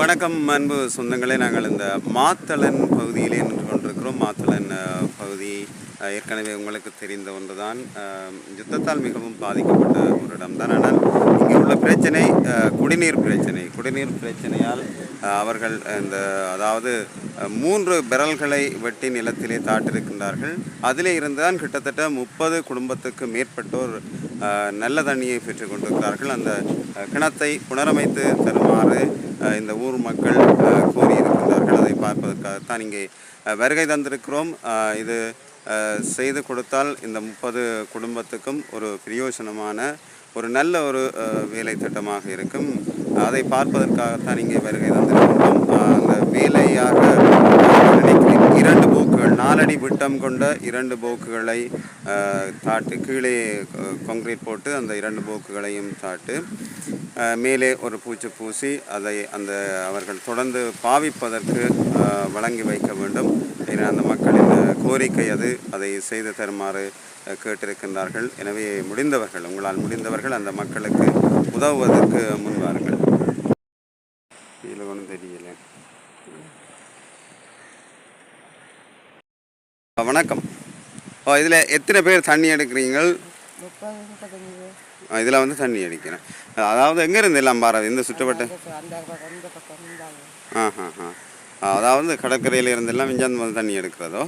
வணக்கம் அன்பு சொந்தங்களே. நாங்கள் இந்த மாத்தளன் பகுதியிலே நின்று கொண்டிருக்கிறோம். மாத்தளன் பகுதி ஏற்கனவே உங்களுக்கு தெரிந்த ஒன்று தான் யுத்தத்தால் மிகவும் பாதிக்கப்பட்ட ஒரு இடம்தான். ஆனால் பிரச்சனை குடிநீர் பிரச்சனை. குடிநீர் பிரச்சனையால் அவர்கள் இந்த அதாவது மூன்று பெரல்களை வெட்டி நிலத்திலே தாட்டிருக்கின்றார்கள். அதிலே இருந்துதான் கிட்டத்தட்ட முப்பது குடும்பத்துக்கு மேற்பட்டோர் நல்ல தண்ணியை பெற்று கொண்டிருக்கிறார்கள். அந்த கிணத்தை புனரமைத்து தருமாறு இந்த ஊர் மக்கள் அஹ், கோரியிருக்கின்றார்கள். அதை பார்ப்பதற்காகத்தான் இங்கே வருகை தந்திருக்கிறோம். இது செய்து கொடுத்தால் இந்த முப்பது குடும்பத்துக்கும் ஒரு பிரயோஜனமான ஒரு நல்ல ஒரு வேலை திட்டமாக இருக்கும். அதை பார்ப்பதற்காகத்தான் இங்கே வருகை தந்திருக்கின்றோம். அந்த வேலையாக இரண்டு போக்குகள் நாலடி விட்டம் கொண்ட இரண்டு போக்குகளை தாட்டு கீழே கொங்கிரீட் போட்டு அந்த இரண்டு போக்குகளையும் தாட்டு மேலே ஒரு பூச்சி பூசி அதை அந்த அவர்கள் தொடர்ந்து பாவிப்பதற்கு வழங்கி வைக்க வேண்டும். ஏன்னா அந்த மக்கள் கோரிக்கை அது. அதை செய்து தருமாறு கேட்டிருக்கின்றார்கள். எனவே முடிந்தவர்கள் உங்களால் முடிந்தவர்கள் அந்த மக்களுக்கு உதவுவதற்கு முன்வாருங்கள் இதில் ஒன்றும் தெரியல. வணக்கம். இதில் எத்தனை பேர் தண்ணி எடுக்கிறீங்கள் இதில் வந்து தண்ணி அடிக்கிறேன். அதாவது எங்கேருந்து எல்லாம் பாரது இந்த இருந்தாங்க ஆ ஆ ஆ அதாவது கடற்கரையில் இருந்தெல்லாம் விஞ்ஞானம் வந்து தண்ணி எடுக்கிறதோ?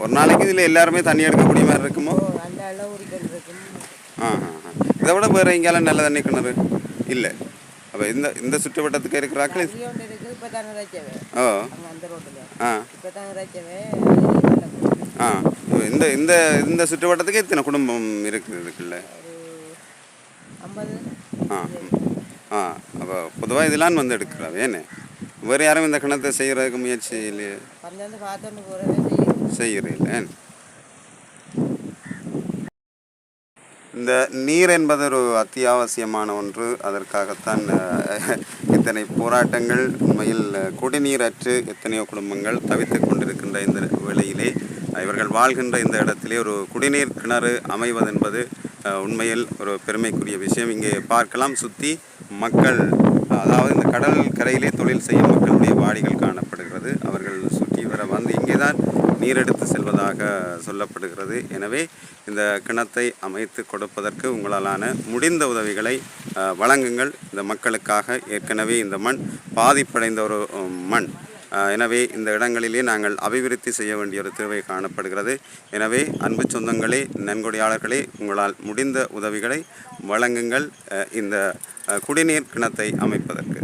ஒரு நாளைக்கு இதில் எல்லாருமே தண்ணி எடுக்கக்கூடிய மாதிரி இருக்குமோ? ஆ ஆ இதை விட வேறு எங்கேயாலும் நல்ல தண்ணி கிணறு? இல்லை. அப்போ இந்த இந்த சுற்றுவட்டத்துக்கு இருக்கிறாக்கள் ஓ. ஆ. ஆ. இந்த இந்த இந்த சுற்றுவட்டத்துக்கு எத்தனை குடும்பம் இருக்குது ஐம்பது. ஆ ஆ அப்போ பொதுவாக இதெல்லாம் வந்து எடுக்கிறாவே என்ன? வேறு யாரும் இந்த கணத்தை செய்கிறதுக்கு முயற்சி இல்லையே? செய்கிறீர்கள் இந்த நீர் என்பது ஒரு அத்தியாவசியமான ஒன்று. அதற்காகத்தான் இத்தனை போராட்டங்கள் உண்மையில் குடிநீரற்று எத்தனையோ குடும்பங்கள் தவித்து கொண்டிருக்கின்ற இந்த வேளையிலே இவர்கள் வாழ்கின்ற இந்த இடத்திலே ஒரு குடிநீர் கிணறு அமைவதென்பது உண்மையில் ஒரு பெருமைக்குரிய விஷயம். இங்கே பார்க்கலாம் சுற்றி மக்கள் அதாவது இந்த கடல் கரையிலே தொழில் செய்யும் மக்களுடைய வாடிகள் காணப்படுகிறது. அவர்கள் சுற்றி வர வந்து இங்கே தான் நீர் எடுத்து செல்வதாக சொல்லப்படுகிறது. எனவே இந்த கிணத்தை அமைத்து கொடுப்பதற்கு உங்களாலான முடிந்த உதவிகளை வழங்குங்கள். இந்த மக்களுக்காக ஏற்கனவே இந்த மண் பாதிப்படைந்த ஒரு மண். எனவே இந்த இடங்களிலே நாங்கள் அபிவிருத்தி செய்ய வேண்டிய ஒரு தேவை காணப்படுகிறது. எனவே அன்பு சொந்தங்களே நன்கொடையாளர்களே உங்களால் முடிந்த உதவிகளை வழங்குங்கள். இந்த குடிநீர் கிணத்தை அமைப்பதற்கு.